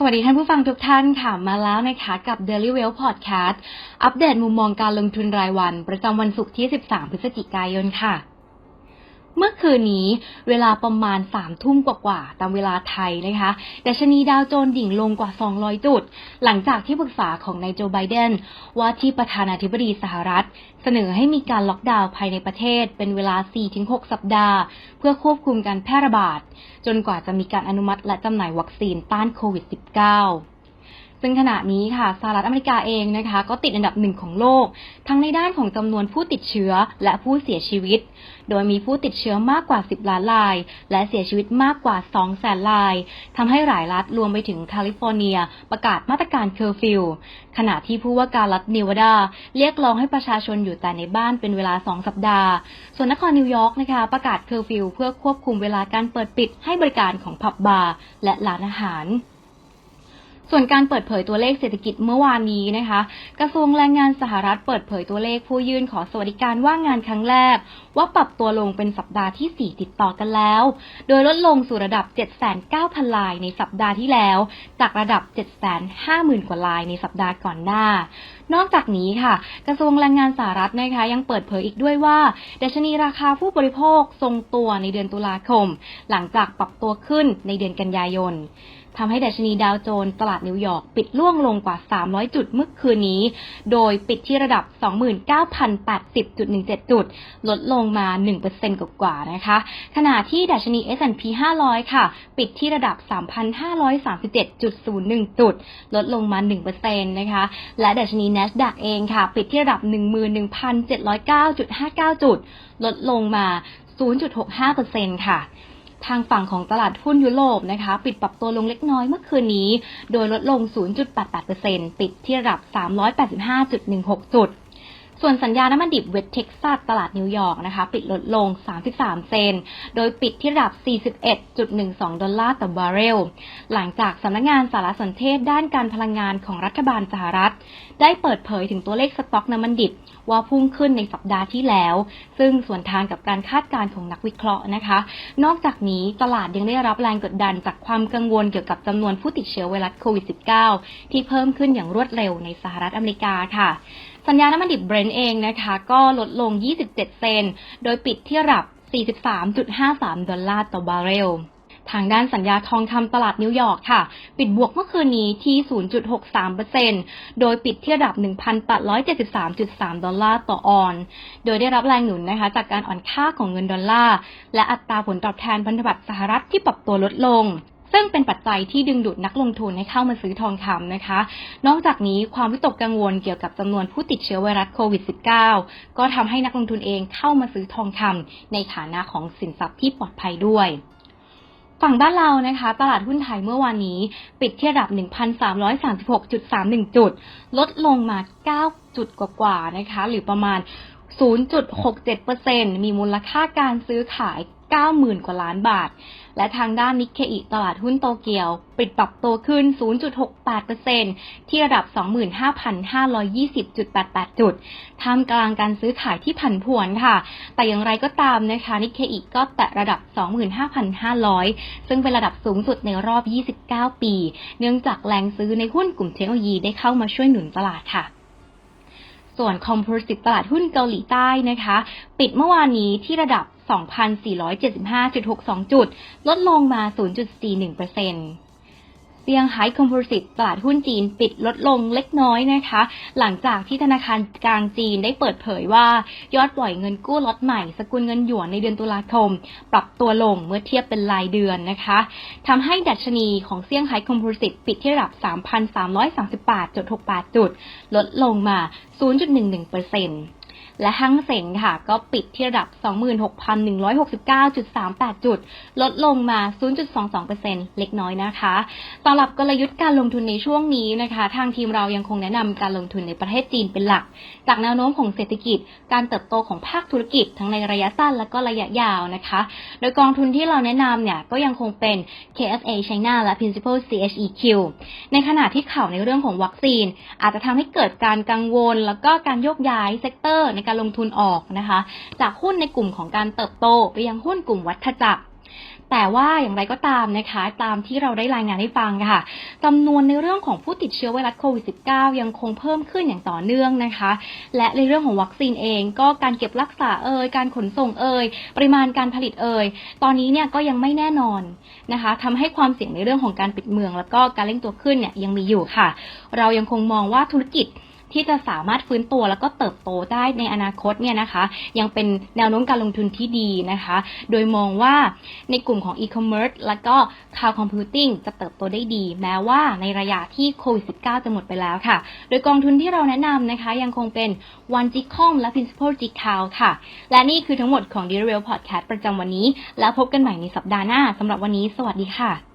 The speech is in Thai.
สวัสดีท่านผู้ฟังทุกท่านค่ะ มาแล้วนะคะกับ Daily Well Podcast อัปเดตมุมมองการลงทุนรายวัน ประจำวันศุกร์ที่ 13 พฤศจิกายนค่ะ เมื่อคืนนี้เวลาประมาณสามทุ่มกว่าๆตามเวลาไทยนะคะแต่ชนีดาวโจนดิ่งลงกว่า 200 จุด หลังจากที่ปรึกษาของนายโจไบเดนว่าที่ประธานาธิบดีสหรัฐ เสนอให้มีการล็อกดาวน์ภายในประเทศเป็นเวลา 4-6 สัปดาห์ เพื่อควบคุมการแพร่ระบาด จนกว่าจะมีการอนุมัติและจำหน่ายวัคซีนต้านโควิด -19 ซึ่งขณะนี้ค่ะสหรัฐอเมริกาเองนะคะ ก็ติดอันดับหนึ่งของโลก ทั้งในด้านของจำนวนผู้ติดเชื้อและผู้เสียชีวิต โดยมีผู้ติดเชื้อมากกว่า 10 ล้านราย และเสียชีวิตมากกว่า 2 แสนรายทำให้หลายรัฐรวมไปถึงแคลิฟอร์เนีย ประกาศมาตรการเคอร์ฟิวขณะที่ผู้ว่าการรัฐเนวาดา เรียกร้องให้ประชาชนอยู่แต่ในบ้านเป็นเวลา 2 สัปดาห์ ส่วนนครนิวยอร์กนะคะ ประกาศเคอร์ฟิวเพื่อควบคุมเวลาการเปิดปิดให้บริการของผับบาร์และร้านอาหาร ส่วนการเปิดเผยตัวเลขเศรษฐกิจเมื่อวานนี้นะคะ กระทรวงแรงงานสหรัฐเปิดเผยตัวเลขผู้ยื่นขอสวัสดิการว่างงานครั้งแรก ว่าปรับตัวลงเป็นสัปดาห์ที่ 4 ติดต่อกันแล้ว โดยลดลงสู่ระดับ 7,900 ลายในสัปดาห์ที่แล้ว จากระดับ 750,000 กว่าลายในสัปดาห์ก่อนหน้า นอกจากนี้ค่ะ กระทรวงแรงงานสหรัฐนะคะยังเปิดเผยอีกด้วยว่าดัชนีราคาผู้บริโภคทรงตัวในเดือนตุลาคม หลังจากปรับตัวขึ้นในเดือนกันยายน ทำให้ดัชนีดาวโจนส์ตลาดนิวยอร์กปิดล่วงลงกว่า 300 จุดเมื่อคืนนี้ โดยปิดที่ระดับ 29,080.17 จุด ลดลงมา 1%กว่าๆนะคะ ขณะที่ดัชนี S&P 500 ค่ะ ปิดที่ระดับ 3,537.01 จุด ลดลงมา 1%นะคะ และดัชนี NASDAQ เองค่ะ ปิดที่ระดับ 11,709.59 จุด ลดลงมา 0.65%ค่ะ ทางฝั่งของตลาดหุ้นยุโรปนะคะ ปิดปรับตัวลงเล็กน้อยเมื่อคืนนี้ โดยลดลง 0.88%ปิดที่ระดับ 385.16 จุด ส่วนสัญญาน้ำมันดิบเวสเท็กซัสตลาดนิวยอร์กนะคะ ปิดลดลง 33 เซน โดยปิดที่ระดับ 41.12 ดอลลาร์ต่อบาร์เรล หลังจากสำนักงงานสารสนเทศด้านการพลังงานของรัฐบาลสหรัฐ ได้เปิดเผยถึงตัวเลขสต็อกน้ำมันดิบว่าพุ่งขึ้นในสัปดาห์ที่แล้ว ซึ่งส่วนทางกับการคาดการณ์ของนักวิเคราะห์นะคะ นอกจากนี้ตลาดยังได้รับแรงกดดันจากความกังวลเกี่ยวกับจำนวนผู้ติดเชื้อไวรัสโควิด -19 ที่เพิ่มขึ้นอย่างรวดเร็วในสหรัฐอเมริกาค่ะ สัญญาน้ำมันดิบเบรนท์เองนะคะ ก็ลดลง 27 เซน โดยปิดที่ระดับ 43.53 ดอลลาร์ต่อบาร์เรลทางด้านสัญญาทองคำตลาดนิวยอร์กค่ะ ปิดบวกเมื่อคืนนี้ที่ 0.63%โดยปิดที่ระดับ 1,873.3 ดอลลาร์ต่อออน โดยได้รับแรงหนุนนะคะ จากการอ่อนค่าของเงินดอลลาร์ และอัตราผลตอบแทนพันธบัตรสหรัฐที่ปรับตัวลดลง ซึ่งเป็นปัจจัยที่ดึงดูดนักลงทุนให้เข้ามาซื้อทองคำนะคะ นอกจากนี้ความวิตกกังวลเกี่ยวกับจำนวนผู้ติดเชื้อไวรัสโควิด -19 ก็ทำให้นักลงทุนเองเข้ามาซื้อทองคำในฐานะของสินทรัพย์ที่ปลอดภัยด้วยฝั่งบ้านเรานะคะ ตลาดหุ้นไทยเมื่อวานนี้ ปิดที่ระดับ 1,336.31 จุด ลดลงมา 9 จุดกว่าๆนะคะ หรือประมาณ 0.67%มีมูลค่าการซื้อขาย 90,000 กว่าล้านบาท และทางด้านนิกเคอิตลาดหุ้นโตเกียว ปิดปรับตัวขึ้น 0.68%ที่ระดับ 25,520.88 จุดท่ามกลางการซื้อขายที่ผันผวนค่ะ แต่อย่างไรก็ตามนะคะนิกเคอิก็แตะระดับ 25,500 ซึ่งเป็นระดับสูงสุดในรอบ 29 ปี เนื่องจากแรงซื้อในหุ้นกลุ่มเทคโนโลยีได้เข้ามาช่วยหนุนตลาดค่ะส่วนคอมโพสิตตลาดหุ้นเกาหลีใต้นะคะ ปิดเมื่อวานนี้ที่ระดับ 2,475.62 จุด ลดลงมา 0.41%เซียงไฮ้คอมโพสิตตลาดหุ้นจีนปิดลดลงเล็กน้อยนะคะ หลังจากที่ธนาคารกลางจีนได้เปิดเผยว่ายอดปล่อยเงินกู้ล็อตใหม่ สกุลเงินหยวนในเดือนตุลาคม ปรับตัวลงเมื่อเทียบเป็นรายเดือนนะคะทำให้ดัชนีของเซี่ยงไฮ้คอมโพสิตปิดที่ระดับ 3,338.68 จุด ลดลงมา 0.11% และห้างเส็งค่ะ ก็ปิดที่ระดับ 26,169.38 จุด ลดลงมา 0.22%เล็กน้อยนะคะสำหรับกลยุทธ์การลงทุนในช่วงนี้นะคะ ทางทีมเรายังคงแนะนำการลงทุนในประเทศจีนเป็นหลัก จากแนวโน้มของเศรษฐกิจ การเติบโตของภาคธุรกิจ ทั้งในระยะสั้นและก็ระยะยาวนะคะ โดยกองทุนที่เราแนะนำเนี่ยก็ยังคงเป็น KSA China และ Principal CHEQ ในขณะที่ข่าวในเรื่องของวัคซีน อาจจะทำให้เกิดการกังวล แล้วก็การโยกย้ายเซกเตอร์ในการลงทุนออกนะคะ จากหุ้นในกลุ่มของการเติบโต ไปยังหุ้นกลุ่มวัฏจักรแต่ว่าอย่างไรก็ตามนะคะ ตามที่เราได้รายงานให้ฟังค่ะจำนวนในเรื่องของผู้ติดเชื้อไวรัสโควิด -19 ยังคงเพิ่มขึ้นอย่างต่อเนื่องนะคะ และในเรื่องของวัคซีนเอง ก็การเก็บรักษาเอ่ยการขนส่งเอ่ยปริมาณการผลิตเอ่ยตอนนี้เนี่ยก็ยังไม่แน่นอนนะคะทำให้ความเสี่ยงในเรื่องของการปิดเมือง แล้วก็การเร่งตัวขึ้นเนี่ยยังมีอยู่ค่ะ เรายังคงมองว่าธุรกิจ ที่จะสามารถฟื้นตัวแล้วก็เติบโตได้ในอนาคตเนี่ยนะคะ ยังเป็นแนวโน้มการลงทุนที่ดีนะคะ โดยมองว่าในกลุ่มของ e-commerce แล้วก็ cloud computing จะเติบโตได้ดี แม้ว่าในระยะที่โควิด -19 จะหมดไปแล้วค่ะ โดยกองทุนที่เราแนะนำนะคะ ยังคงเป็น One g c o m และ Principal g c o w ค่ะ และนี่คือทั้งหมดของ d e r e l Podcast ประจำวันนี้ แล้วพบกันใหม่ในสัปดาห์หน้าสำหรับวันนี้ สวัสดีค่ะ